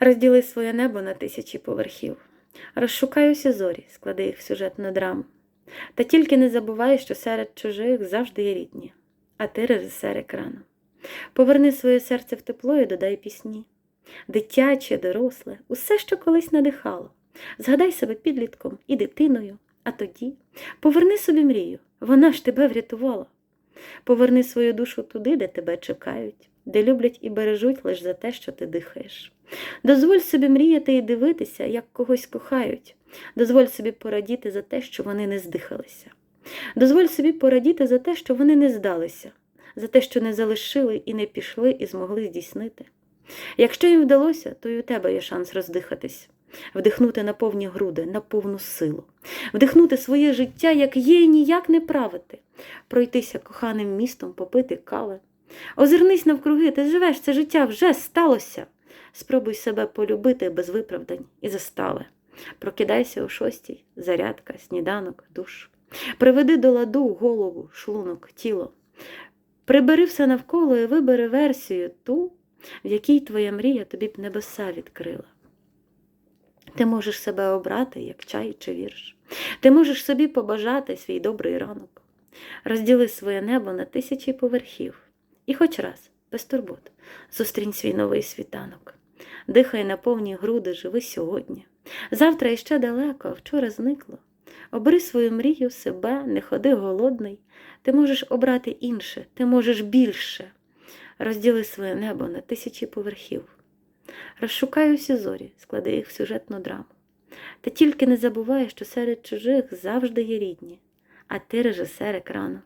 Розділи своє небо на тисячі поверхів. Розшукай усі зорі, склади їх в сюжетну драму. Та тільки не забувай, що серед чужих завжди є рідні, а ти режисер екрану. Поверни своє серце в тепло і додай пісні. Дитяче, доросле, усе, що колись надихало. Згадай себе підлітком і дитиною, а тоді поверни собі мрію, вона ж тебе врятувала. Поверни свою душу туди, де тебе чекають, де люблять і бережуть лише за те, що ти дихаєш. Дозволь собі мріяти і дивитися, як когось кохають. Дозволь собі порадіти за те, що вони не здихалися. Дозволь собі порадіти за те, що вони не здалися, за те, що не залишили і не пішли, і змогли здійснити. Якщо їм вдалося, то й у тебе є шанс роздихатись, вдихнути на повні груди, на повну силу, вдихнути своє життя, як є, і ніяк не правити, пройтися коханим містом, попити кави. Озирнись навкруги, ти живеш, це життя вже сталося. Спробуй себе полюбити без виправдань і застави. Прокидайся о шостій, зарядка, сніданок, душ. Приведи до ладу голову, шлунок, тіло. Прибери все навколо і вибери версію ту, в якій твоя мрія тобі б небеса відкрила. Ти можеш себе обрати, як чай чи вірш. Ти можеш собі побажати свій добрий ранок. Розділи своє небо на тисячі поверхів. І хоч раз, без турбот, зустрінь свій новий світанок. Дихай на повні груди, живи сьогодні. Завтра іще далеко, вчора зникло. Обери свою мрію, себе, не ходи голодний. Ти можеш обрати інше, ти можеш більше. Розділи своє небо на тисячі поверхів. Розшукай усі зорі, склади їх в сюжетну драму. Та тільки не забувай, що серед чужих завжди є рідні, а ти режисер екрану.